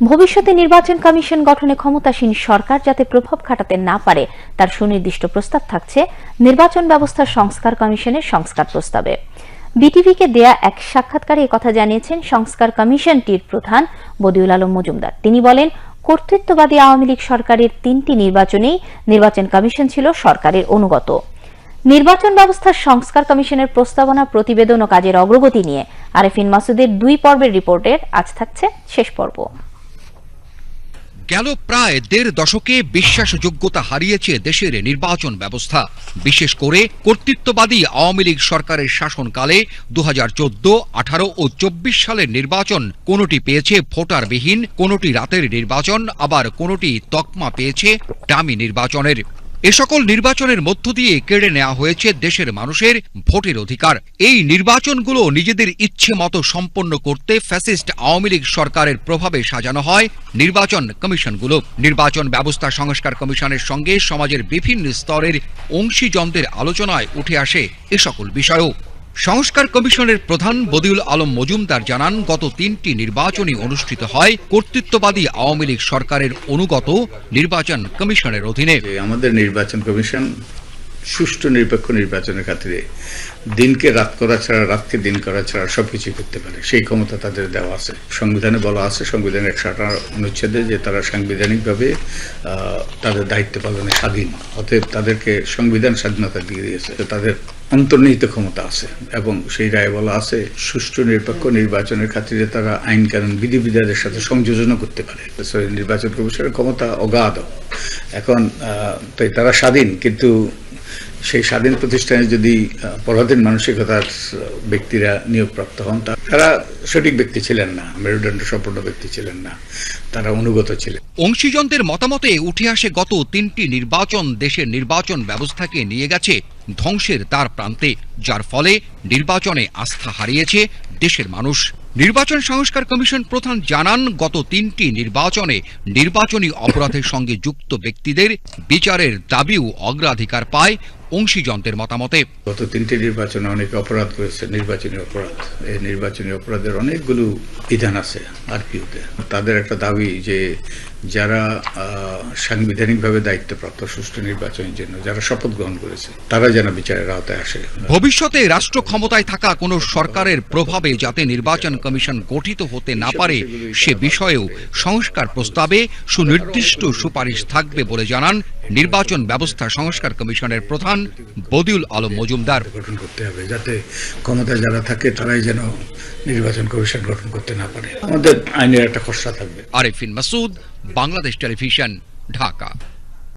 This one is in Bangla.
ভবিষ্যতে নির্বাচন কমিশন গঠনে ক্ষমতাসীন সরকার যাতে প্রভাব খাটাতে না পারে, তার সুনির্দিষ্ট প্রস্তাব থাকছে নির্বাচন ব্যবস্থা সংস্কার কমিশনের সংস্কার প্রস্তাবে। বিটিভিকে দেয়া এক সাক্ষাৎকারে কথা জানিয়েছেন সংস্কার কমিশনটির প্রধান বদিউল আলম মজুমদার। তিনি বলেন, কর্তৃত্ববাদী আওয়ামী লীগ সরকারের তিনটি নির্বাচনেই নির্বাচন কমিশন ছিল সরকারের অনুগত। নির্বাচন ব্যবস্থার সংস্কার কমিশনের প্রস্তাবনা, প্রতিবেদন ও কাজের অগ্রগতি নিয়ে আরেফিন মাসুদের দুই পর্বের রিপোর্টের আজ থাকছে শেষ পর্ব। গেল প্রায় দেড় দশকে বিশ্বাসযোগ্যতা হারিয়েছে দেশের নির্বাচন ব্যবস্থা। বিশেষ করে কর্তৃত্ববাদী আওয়ামী লীগ সরকারের শাসনকালে দু হাজার চোদ্দ, আঠারো ও চব্বিশ সালের নির্বাচন কোনোটি পেয়েছে ভোটারবিহীন, কোনোটি রাতের নির্বাচন, আবার কোনোটি তকমা পেয়েছে ডামি নির্বাচনের। এ সকল নির্বাচনের মধ্য দিয়ে কেড়ে নেওয়া হয়েছে দেশের মানুষের ভোটের অধিকার। এই নির্বাচনগুলো নিজেদের ইচ্ছে মতো সম্পন্ন করতে ফ্যাসিস্ট আওয়ামী লীগ সরকারের প্রভাবে সাজানো হয় নির্বাচন কমিশনগুলো। নির্বাচন ব্যবস্থা সংস্কার কমিশনের সঙ্গে সমাজের বিভিন্ন স্তরের অংশীজনদের আলোচনায় উঠে আসে এ সকল বিষয়ও। সংস্কার কমিশনের প্রধান বদিউল আলম মজুমদার জানান, গত তিনটি নির্বাচনই অনুষ্ঠিত হয় কর্তৃত্ববাদী আওয়ামী লীগ সরকারের অনুগত নির্বাচন কমিশনের অধীনে। আমাদের নির্বাচন কমিশন সুষ্ঠু নিরপেক্ষ নির্বাচনের খাতিরে দিনকে রাত করা ছাড়া, রাতকে দিন করা ছাড়া সবকিছু করতে পারে। সেই ক্ষমতা তাদের দেওয়া আছে। সংবিধানে বলা আছে, সংবিধানের একশো আঠারো অনুচ্ছেদে যে তারা সাংবিধানিকভাবে তাদের দায়িত্ব পালনে স্বাধীন। অতএব তাদেরকে সংবিধান স্বাধীনতা দিয়ে দিয়েছে। তাদের অন্তর্নিহিত ক্ষমতা আছে এবং সেই রায়ে বলা আছে, সুষ্ঠু নিরপেক্ষ নির্বাচনের খাতিরে তারা আইন কানুন বিধিবিধানের সাথে সংযোজনও করতে পারে। নির্বাচন কমিশনের ক্ষমতা অগাধ। এখন তাই তারা স্বাধীন, কিন্তু সেই স্বাধীন প্রতিষ্ঠানে যদি পরাধীন মানসিকতার ব্যক্তিরা নিয়োগপ্রাপ্ত হন তারা সঠিক ব্যক্তি ছিলেন না, মেরুদণ্ড সম্পন্ন ব্যক্তি ছিলেন না, তারা অনুগত ছিলেন। অংশীজনদের মতামতে উঠে আসে গত তিনটি নির্বাচন, দেশের নির্বাচন ব্যবস্থাকে নিয়ে গেছে ধ্বংসের তার প্রান্তে, যার ফলে নির্বাচনে আস্থা হারিয়েছে দেশের মানুষ। নির্বাচন সংস্কার কমিশন প্রধান জানান, গত তিনটি নির্বাচনে নির্বাচনী অপরাধের সঙ্গে যুক্ত ব্যক্তিদের বিচারের দাবিও অগ্রাধিকার পায় অংশীজনদের মতামতে। গত তিনটি নির্বাচনে অনেকে অপরাধ করেছে নির্বাচনী অপরাধ। এই নির্বাচনী অপরাধের অনেকগুলো বিধান আছে আরপিওতে। তাদের একটা দাবি যে যারা সাংবিধানিকভাবে দায়িত্বপ্রাপ্ত সুষ্ঠু নির্বাচনের জন্য যারা শপথ গ্রহণ করেছে তারা যেন বিচারের আওতায় আসে। ভবিষ্যতে রাষ্ট্র ক্ষমতায় থাকা কোনো সরকারের প্রভাবে যাতে নির্বাচন কমিশন গঠিত হতে না পারে সে বিষয়েও সংস্কার প্রস্তাবে সুনির্দিষ্ট সুপারিশ থাকবে বলে জানান নির্বাচন ব্যবস্থা সংস্কার কমিশনের প্রধান বদিউল আলম মজুমদার। গঠন করতে হবে যাতে ক্ষমতায় যারা থাকে তারাই যেন নির্বাচন কমিশন গঠন করতে না পারে। আমাদের আইনের একটা খসড়া থাকবে। আরেফিন মাসুদ বাংলাদেশ টেলিভিশন ঢাকা।